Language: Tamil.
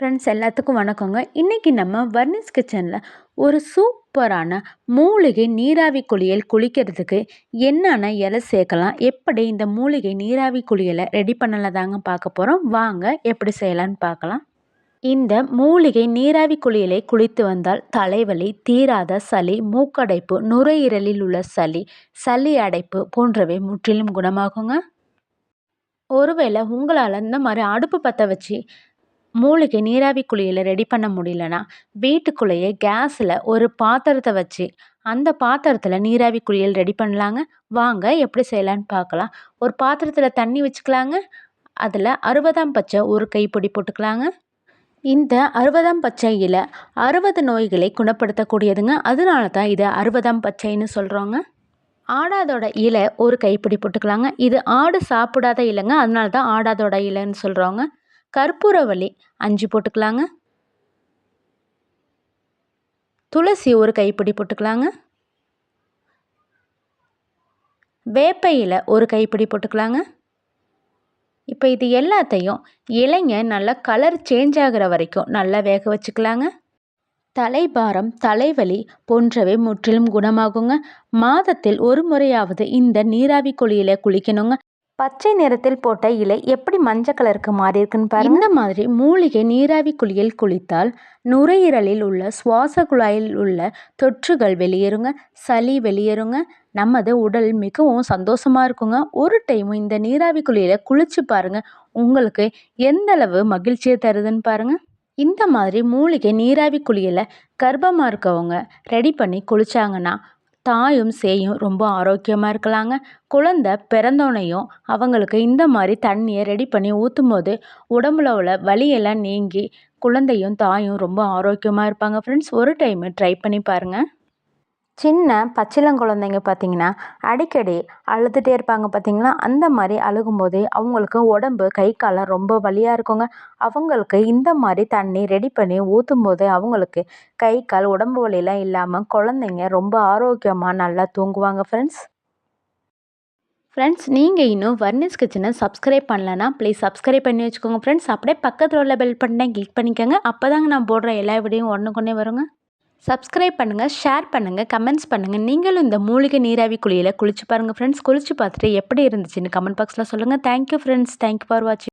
ஃப்ரெண்ட்ஸ் எல்லாத்துக்கும் வணக்கங்க. இன்றைக்கி நம்ம வர்னிஸ் கிச்சனில் ஒரு சூப்பரான மூலிகை நீராவி குளியல் குளிக்கிறதுக்கு என்னென்ன இலை சேர்க்கலாம்? எப்படி இந்த மூலிகை நீராவி குளியலை ரெடி பண்ணலதாங்க பார்க்க போகிறோம் வாங்க எப்படி செய்யலான்னு பார்க்கலாம். இந்த மூலிகை நீராவி குளியலை குளித்து வந்தால் தலைவலி தீராத சளி மூக்கடைப்பு நுரையீரலில் உள்ள சளி சளி அடைப்பு போன்றவை முற்றிலும் குணமாகுங்க. ஒருவேளை உங்களால் இந்த மாதிரி அடுப்பு பற்ற வச்சு மூலிகை நீராவி குளியலை ரெடி பண்ண முடியலனா வீட்டுக்குள்ளேயே கேஸில் ஒரு பாத்திரத்தை வச்சு அந்த பாத்திரத்தில் நீராவி குளியல் ரெடி பண்ணலாங்க. வாங்க எப்படி செய்யலான்னு பார்க்கலாம். ஒரு பாத்திரத்தில் தண்ணி வச்சுக்கலாங்க. அதில் அறுபதாம் பச்சை ஒரு கைப்பொடி போட்டுக்கலாங்க. இந்த அறுபதாம் பச்சை இலை அறுபது நோய்களை குணப்படுத்தக்கூடியதுங்க. அதனால தான் இதை அறுபதாம் பச்சைன்னு சொல்கிறோங்க ஆடாதோட இலை ஒரு கைப்பிடி போட்டுக்கலாங்க. இது ஆடு சாப்பிடாத இலைங்க. அதனால தான் ஆடாதோட இலைன்னு சொல்கிறோங்க கற்பூரவள்ளி. அஞ்சு போட்டுக்கலாங்க. துளசி ஒரு கைப்பிடி போட்டுக்கலாங்க. வேப்பையில் ஒரு கைப்பிடி போட்டுக்கலாங்க. இப்போ இது எல்லாத்தையும் இலைங்க நல்லா கலர் சேஞ்ச் ஆகிற வரைக்கும் நல்லா வேக வச்சுக்கலாங்க. தலைபாரம் தலைவலி போன்றவை முற்றிலும் குணமாகுங்க. மாதத்தில் ஒரு முறையாவது இந்த நீராவி குழியில் குளிக்கணுங்க. பச்சை நிறத்தில் போட்ட இலை எப்படி மஞ்சள் கலருக்கு மாறி இருக்குன்னு பாருங்க. இந்த மாதிரி மூலிகை நீராவி குளியல் குளித்தால் நுரையீரலில் உள்ள சுவாச குழாயில் உள்ள தொற்றுகள் வெளியேறுங்க சளி வெளியேறுங்க. நமது உடல் மிகவும் சந்தோஷமாக இருக்குங்க. ஒரு டைமும் இந்த நீராவி குளியலை குளிச்சு பாருங்க. உங்களுக்கு எந்த அளவு மகிழ்ச்சியை தருதுன்னு பாருங்க. இந்த மாதிரி மூலிகை நீராவி குளியலை கர்ப்பமாக இருக்கவங்க ரெடி பண்ணி குளித்தாங்கன்னா தாயும் சேயும் ரொம்ப ஆரோக்கியமாக இருக்கலாங்க. குழந்த பிறந்தோனையும் அவங்களுக்கு இந்த மாதிரி தண்ணியை ரெடி பண்ணி ஊற்றும் போது உடம்புல உள்ள வலியெல்லாம் நீங்கி குழந்தையும் தாயும் ரொம்ப ஆரோக்கியமாக இருப்பாங்க. ஃப்ரெண்ட்ஸ் ஒரு டைமு ட்ரை பண்ணி பாருங்கள் சின்ன பச்சிளங்குழந்தைங்க பார்த்திங்கன்னா அடிக்கடி அழுதுகிட்டே இருப்பாங்க பார்த்திங்களா அந்த மாதிரி அழுகும்போது அவங்களுக்கு உடம்பு கை காலம் ரொம்ப வலியாக இருக்குங்க. அவங்களுக்கு இந்த மாதிரி தண்ணி ரெடி பண்ணி ஊற்றும் போது அவங்களுக்கு கை கால் உடம்பு வலியெல்லாம் இல்லாமல் குழந்தைங்க ரொம்ப ஆரோக்கியமாக நல்லா தூங்குவாங்க ஃப்ரெண்ட்ஸ் ஃப்ரெண்ட்ஸ் நீங்கள் இன்னும் வர்னிஸ் கிச்சனை சப்ஸ்கிரைப் பண்ணலன்னா ப்ளீஸ் சப்ஸ்கிரைப் பண்ணி வச்சுக்கோங்க ஃப்ரெண்ட்ஸ் அப்படியே பக்கத்தில் உள்ள பெல் பட்டனை கிளிக் பண்ணிக்கோங்க. அப்போ தாங்க நான் போடுற எல்லா வீடியோவும் ஒன்றுக்கொன்னே வருங்க. சப்ஸ்கிரைப் பண்ணுங்கள் ஷேர் பண்ணுங்கள் கமெண்ட்ஸ் பண்ணுங்கள் நீங்களும் இந்த மூலிகை நீராவி குழியில் குளிச்சு பாருங்கள் ஃப்ரெண்ட்ஸ் குளிச்சு பார்த்துட்டு எப்படி இருந்துச்சுன்னு கமெண்ட் பாக்ஸில் சொல்லுங்கள் தேங்க்யூ ஃப்ரெண்ட்ஸ் தேங்க்யூ ஃபார் வாட்சிங்